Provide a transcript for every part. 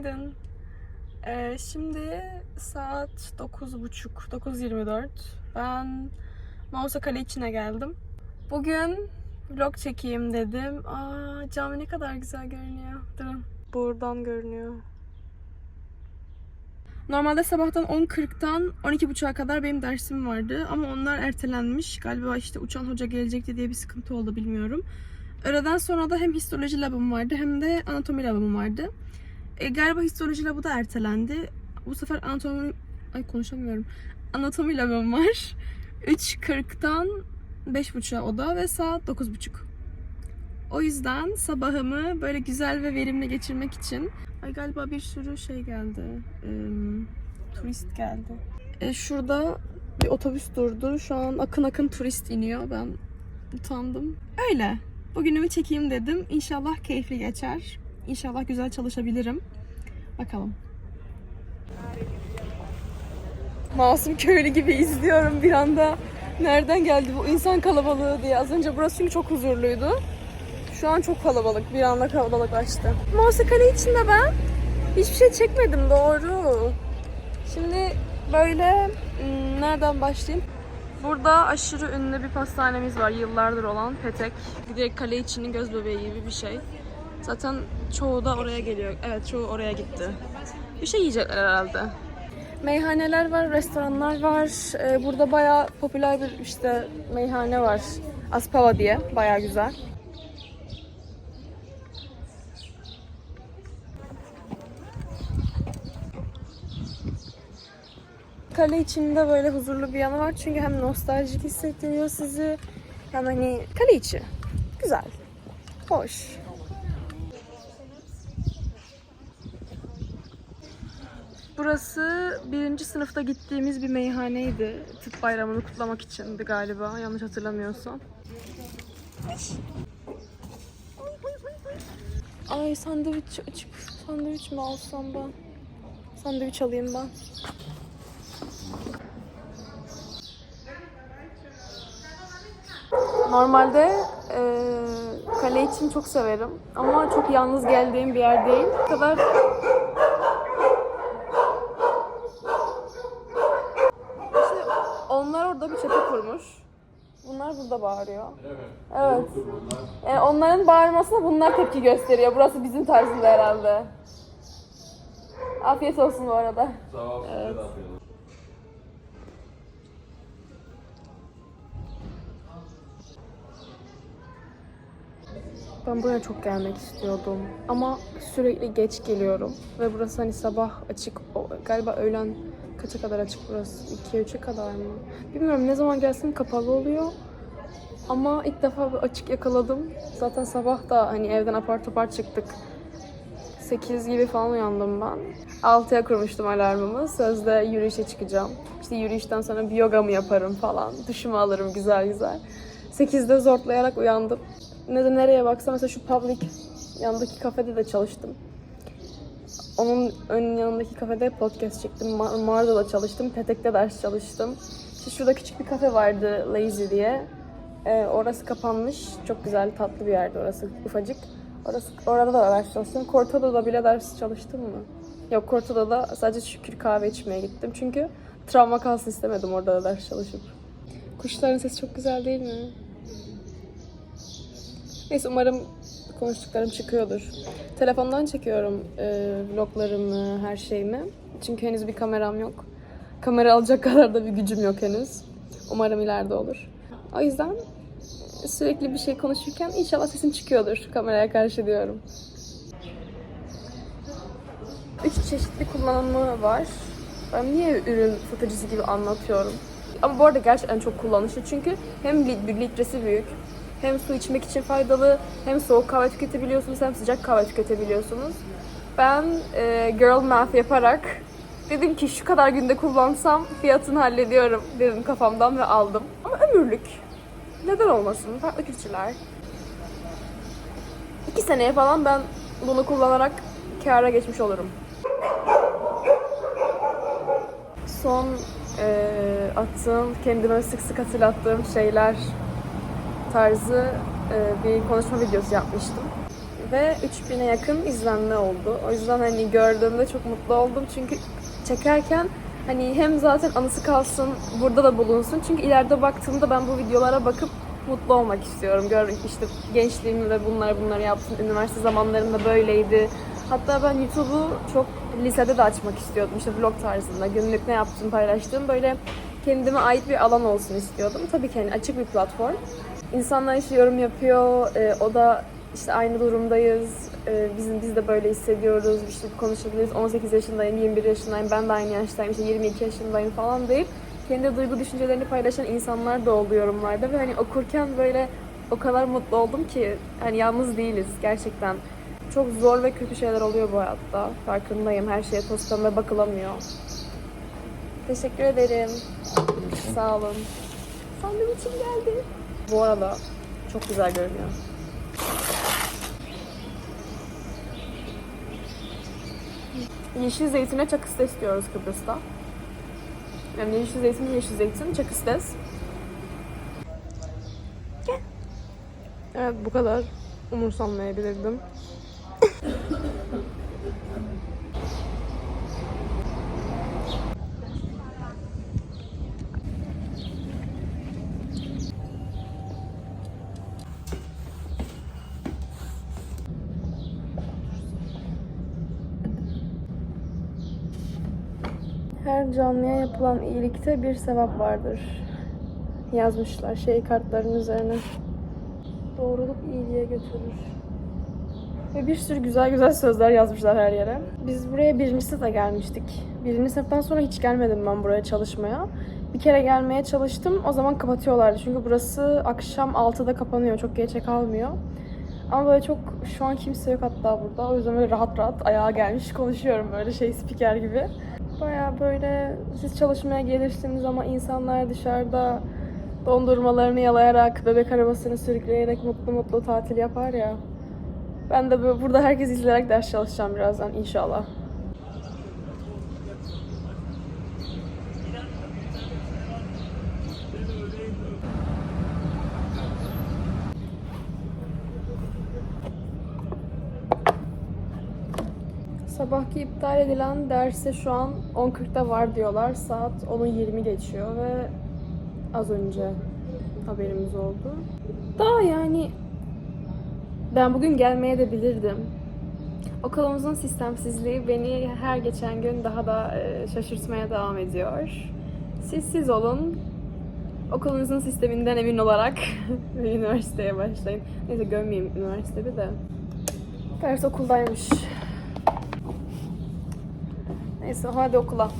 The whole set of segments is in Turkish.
Günaydın. Ee, şimdi saat 9.30, 9.24. Ben Mausa Kale içine geldim. Bugün vlog çekeyim dedim. Aa, cami ne kadar güzel görünüyor. Durun. Buradan görünüyor. Normalde sabahtan 10.40'tan 12.30'a kadar benim dersim vardı ama onlar ertelenmiş. Galiba işte uçan hoca gelecekti diye bir sıkıntı oldu bilmiyorum. Öğleden sonra da hem histoloji labım vardı hem de anatomi labım vardı. E, galiba histoloji labı da ertelendi. Bu sefer anatomi... Ay konuşamıyorum. Anatomi labım var. 3.40'dan 5.30'a oda ve saat 9.30. O yüzden sabahımı böyle güzel ve verimli geçirmek için... Ay galiba bir sürü şey geldi. Ee, turist geldi. E, şurada bir otobüs durdu. Şu an akın akın turist iniyor. Ben utandım. Öyle. Bugünümü çekeyim dedim. İnşallah keyifli geçer. İnşallah güzel çalışabilirim. Bakalım. Masum köylü gibi izliyorum bir anda. Nereden geldi bu insan kalabalığı diye. Az önce burası çünkü çok huzurluydu. Şu an çok kalabalık. Bir anda kalabalıklaştı. Mausa Kale içinde ben hiçbir şey çekmedim doğru. Şimdi böyle hmm, nereden başlayayım? Burada aşırı ünlü bir pastanemiz var yıllardır olan Petek. Direkt kale içinin göz bebeği gibi bir şey. Zaten çoğu da oraya geliyor. Evet çoğu oraya gitti. Bir şey yiyecekler herhalde. Meyhaneler var, restoranlar var. Ee, burada bayağı popüler bir işte meyhane var. Aspava diye. Bayağı güzel. Kale içinde böyle huzurlu bir yanı var. Çünkü hem nostaljik hissettiriyor sizi hem hani kale içi. Güzel. Hoş. Burası birinci sınıfta gittiğimiz bir meyhaneydi. Tıp bayramını kutlamak içindi galiba. Yanlış hatırlamıyorsam. Ay sandviç açık. Sandviç mi alsam ben? Sandviç alayım ben. Normalde e, kale için çok severim ama çok yalnız geldiğim bir yer değil. Bu kadar İşte onlar orada bir çete kurmuş. Bağırıyor. Evet. Yani onların bağırmasına bunlar tepki gösteriyor. Burası bizim tarzında herhalde. Afiyet olsun bu arada. Evet. Ben buraya çok gelmek istiyordum. Ama sürekli geç geliyorum. Ve burası hani sabah açık. Galiba öğlen kaça kadar açık burası? 2'ye 3'e kadar mı? Bilmiyorum ne zaman gelsem kapalı oluyor. Ama ilk defa bir açık yakaladım. Zaten sabah da hani evden apar topar çıktık. 8 gibi falan uyandım ben. 6'ya kurmuştum alarmımı. Sözde yürüyüşe çıkacağım. İşte yürüyüşten sonra bir yoga mı yaparım falan. Duşumu alırım güzel güzel. 8'de zorlayarak uyandım. Ne de nereye baksam mesela şu public yanındaki kafede de çalıştım. Onun ön yanındaki kafede podcast çektim. Ma- Mağarada da çalıştım. Petek'te ders çalıştım. İşte şurada küçük bir kafe vardı Lazy diye. Ee, orası kapanmış. Çok güzel, tatlı bir yerdi orası. Ufacık. Orası, orada da ders çalıştım. Cortado'da bile ders çalıştım mı? Yok Cortado'da sadece şükür kahve içmeye gittim. Çünkü travma kalsın istemedim orada da ders çalışıp. Kuşların sesi çok güzel değil mi? Neyse umarım konuştuklarım çıkıyordur. Telefondan çekiyorum e, vloglarımı, her şeyimi. Çünkü henüz bir kameram yok. Kamera alacak kadar da bir gücüm yok henüz. Umarım ileride olur. O yüzden sürekli bir şey konuşurken inşallah sesim çıkıyordur kameraya karşı diyorum. Üç çeşitli kullanımı var. Ben niye ürün satıcısı gibi anlatıyorum? Ama bu arada gerçekten çok kullanışlı çünkü hem bir litresi büyük, hem su içmek için faydalı, hem soğuk kahve tüketebiliyorsunuz hem sıcak kahve tüketebiliyorsunuz. Ben e, girl math yaparak dedim ki şu kadar günde kullansam fiyatını hallediyorum dedim kafamdan ve aldım. Ama ömürlük. Neden olmasın? Farklı kültürler. İki seneye falan ben bunu kullanarak kâra geçmiş olurum. Son eee, attığım, kendime sık sık hatırlattığım şeyler tarzı eee, bir konuşma videosu yapmıştım. ve 3000'e yakın izlenme oldu. O yüzden hani gördüğümde çok mutlu oldum çünkü çekerken hani hem zaten anısı kalsın, burada da bulunsun. Çünkü ileride baktığımda ben bu videolara bakıp mutlu olmak istiyorum. Gör işte gençliğimde bunlar bunları yaptım. Üniversite zamanlarında böyleydi. Hatta ben YouTube'u çok lisede de açmak istiyordum. İşte vlog tarzında günlük ne yaptığımı paylaştığım böyle kendime ait bir alan olsun istiyordum. Tabii ki hani açık bir platform. İnsanlar işte yorum yapıyor. e, o da işte aynı durumdayız. E, bizim biz de böyle hissediyoruz. İşte konuşabiliriz. 18 yaşındayım, 21 yaşındayım. Ben de aynı yaştayım. işte 22 yaşındayım falan deyip kendi duygu düşüncelerini paylaşan insanlar da oldu yorumlarda ve hani okurken böyle o kadar mutlu oldum ki hani yalnız değiliz gerçekten. Çok zor ve kötü şeyler oluyor bu hayatta. Farkındayım. Her şeye toz pembe bakılamıyor. Teşekkür ederim. Sağ olun. Sandviçim geldi. Bu arada çok güzel görünüyor. Yeşil zeytine çakısta istiyoruz Kıbrıs'ta. Yani yeşil zeytin, yeşil zeytin, çakıstes. Evet bu kadar umursanmayabilirdim. Her canlıya yapılan iyilikte bir sevap vardır. Yazmışlar şey kartların üzerine. Doğruluk iyiliğe götürür. Ve bir sürü güzel güzel sözler yazmışlar her yere. Biz buraya birinci sınıfta gelmiştik. Birinci sınıftan sonra hiç gelmedim ben buraya çalışmaya. Bir kere gelmeye çalıştım. O zaman kapatıyorlardı. Çünkü burası akşam 6'da kapanıyor. Çok geçe kalmıyor. Ama böyle çok şu an kimse yok hatta burada. O yüzden böyle rahat rahat ayağa gelmiş konuşuyorum böyle şey spiker gibi. Baya böyle siz çalışmaya gelirsiniz ama insanlar dışarıda dondurmalarını yalayarak, bebek arabasını sürükleyerek mutlu mutlu tatil yapar ya. Ben de burada herkes izleyerek ders çalışacağım birazdan inşallah. Sabahki iptal edilen derse şu an 10.40'da var diyorlar. Saat 10'u 20 geçiyor ve az önce haberimiz oldu. Daha yani ben bugün gelmeye de bilirdim. Okulumuzun sistemsizliği beni her geçen gün daha da e, şaşırtmaya devam ediyor. Siz siz olun. Okulunuzun sisteminden emin olarak ve üniversiteye başlayın. Neyse gömmeyeyim üniversitede de. Ders okuldaymış. Neyse hadi okula.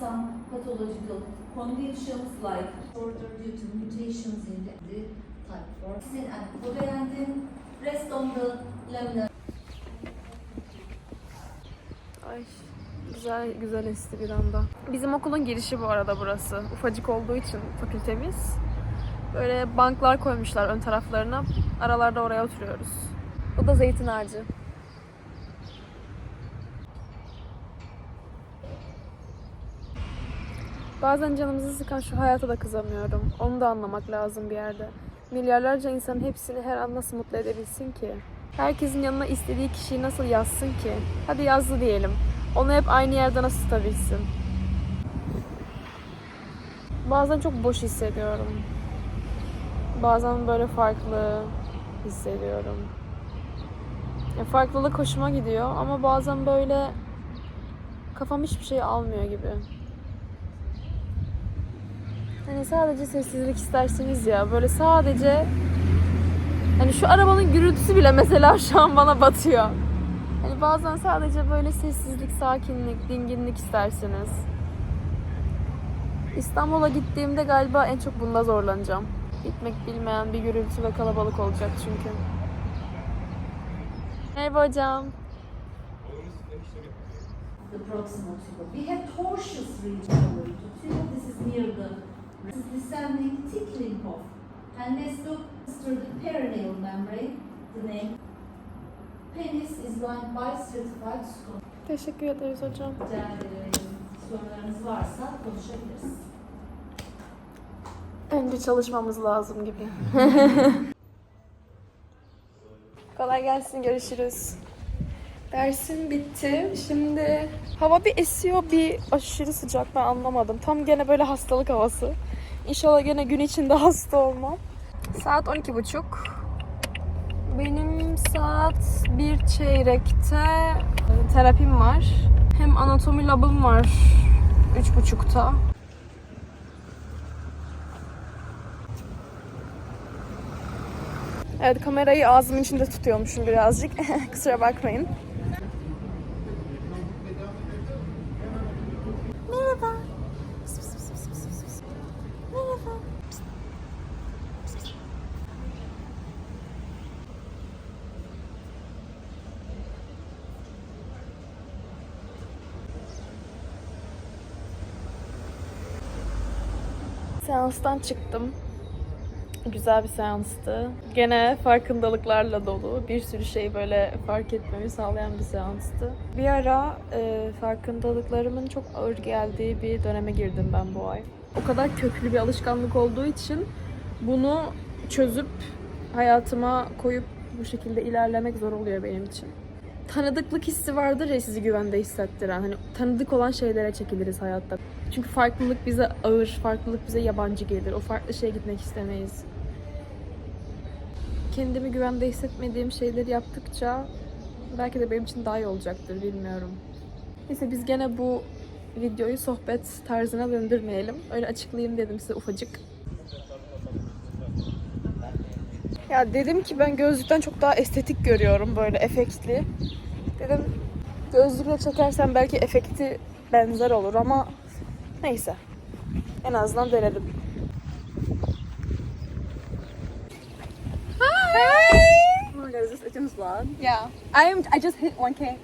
some pathological conditions like disorder due to mutations in the, type 4 and covalent rest on the laminar Ay güzel güzel esti bir anda. Bizim okulun girişi bu arada burası. Ufacık olduğu için fakültemiz. Böyle banklar koymuşlar ön taraflarına. Aralarda oraya oturuyoruz. Bu da zeytin ağacı. Bazen canımızı sıkan şu hayata da kızamıyorum. Onu da anlamak lazım bir yerde. Milyarlarca insanın hepsini her an nasıl mutlu edebilsin ki? Herkesin yanına istediği kişiyi nasıl yazsın ki? Hadi yazdı diyelim. Onu hep aynı yerde nasıl? Bazen çok boş hissediyorum. Bazen böyle farklı hissediyorum. Ya farklılık hoşuma gidiyor ama bazen böyle kafam hiçbir şey almıyor gibi. Hani sadece sessizlik istersiniz ya. Böyle sadece hani şu arabanın gürültüsü bile mesela şu an bana batıyor. Hani bazen sadece böyle sessizlik, sakinlik, dinginlik istersiniz. İstanbul'a gittiğimde galiba en çok bunda zorlanacağım. Gitmek bilmeyen bir gürültü ve kalabalık olacak çünkü. Merhaba hocam. the proximal tube. We have tortuous region of the tube. This is near the this is descending tickling off. And let's look through the perineal membrane, the name Penis is blind by certified school. Teşekkür ederiz hocam. Rica ederim. Sorularınız varsa konuşabiliriz. Önce çalışmamız lazım gibi. Kolay gelsin, görüşürüz. Dersim bitti. Şimdi hava bir esiyor, bir aşırı sıcak. Ben anlamadım. Tam gene böyle hastalık havası. İnşallah gene gün içinde hasta olmam. Saat 12.30. Benim saat bir çeyrekte terapim var. Hem anatomi labım var 3.30'ta. Evet kamerayı ağzımın içinde tutuyormuşum birazcık. Kusura bakmayın. Merhaba. Merhaba. Seanstan çıktım. Güzel bir seanstı. Gene farkındalıklarla dolu. Bir sürü şey böyle fark etmemi sağlayan bir seanstı. Bir ara e, farkındalıklarımın çok ağır geldiği bir döneme girdim ben bu ay. O kadar köklü bir alışkanlık olduğu için bunu çözüp hayatıma koyup bu şekilde ilerlemek zor oluyor benim için. Tanıdıklık hissi vardır ya sizi güvende hissettiren. Hani tanıdık olan şeylere çekiliriz hayatta. Çünkü farklılık bize ağır, farklılık bize yabancı gelir. O farklı şeye gitmek istemeyiz kendimi güvende hissetmediğim şeyleri yaptıkça belki de benim için daha iyi olacaktır bilmiyorum. Neyse biz gene bu videoyu sohbet tarzına döndürmeyelim. Öyle açıklayayım dedim size ufacık. Ya dedim ki ben gözlükten çok daha estetik görüyorum böyle efektli. Dedim gözlükle çekersem belki efekti benzer olur ama neyse. En azından denedim. Oh my god, is this Icham's vlog? Yeah. I am. I just hit 1k.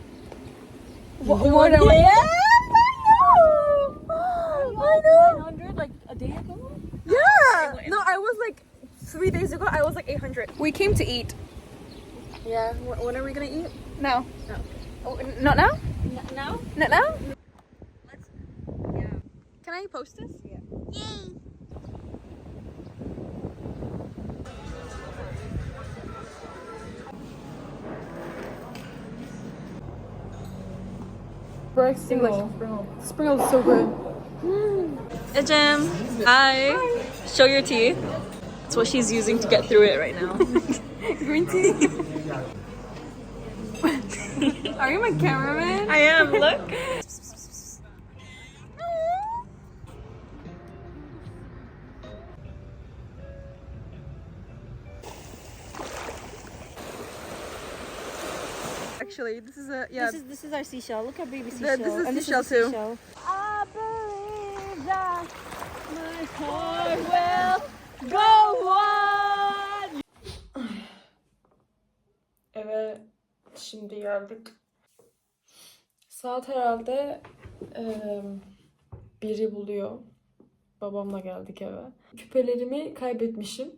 More than yeah. I know. 900 like a day ago. Yeah. No, I was like three days ago. I was like 800. We came to eat. Yeah. wh- When are we gonna eat? No. No. Oh, not now. now? Not now. Let's. Yeah. Can I post this? Yeah. English. Spring roll is so good. Mm. Ijam, hi. Show your teeth. That's what she's using to get through it right now. Green tea. Are you my cameraman? I am. Look. Actually, this is a yeah. This is this is our seashell. Look at baby Yeah, seashell. this is and seashell a too. seashell. I believe that my heart will go on. Eve şimdi geldik. Saat herhalde eee, biri buluyor. Babamla geldik eve. Küpelerimi kaybetmişim.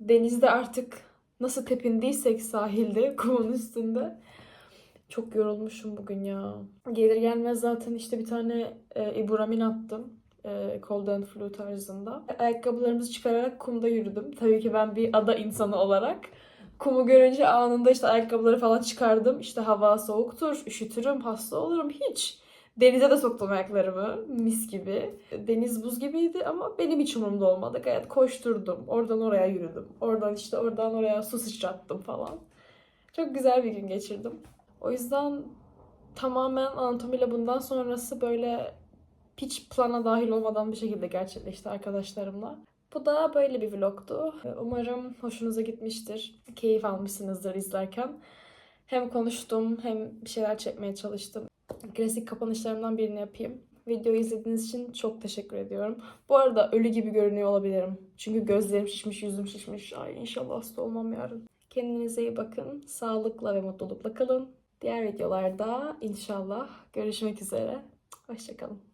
Denizde artık nasıl tepindiysek sahilde, kumun üstünde. Çok yorulmuşum bugün ya. Gelir gelmez zaten işte bir tane e, iburamin attım. E, cold and flu tarzında. Ayakkabılarımızı çıkararak kumda yürüdüm. Tabii ki ben bir ada insanı olarak. Kumu görünce anında işte ayakkabıları falan çıkardım. İşte hava soğuktur, üşütürüm, hasta olurum. Hiç. Denize de soktum ayaklarımı. Mis gibi. Deniz buz gibiydi ama benim hiç umurumda olmadı. Gayet koşturdum. Oradan oraya yürüdüm. Oradan işte oradan oraya su sıçrattım falan. Çok güzel bir gün geçirdim. O yüzden tamamen anatomiyle bundan sonrası böyle hiç plana dahil olmadan bir şekilde gerçekleşti arkadaşlarımla. Bu da böyle bir vlogtu. Umarım hoşunuza gitmiştir. Keyif almışsınızdır izlerken. Hem konuştum hem bir şeyler çekmeye çalıştım. Klasik kapanışlarımdan birini yapayım. Videoyu izlediğiniz için çok teşekkür ediyorum. Bu arada ölü gibi görünüyor olabilirim. Çünkü gözlerim şişmiş, yüzüm şişmiş. Ay inşallah hasta olmam yarın. Kendinize iyi bakın. Sağlıkla ve mutlulukla kalın. Diğer videolarda inşallah görüşmek üzere. Hoşçakalın.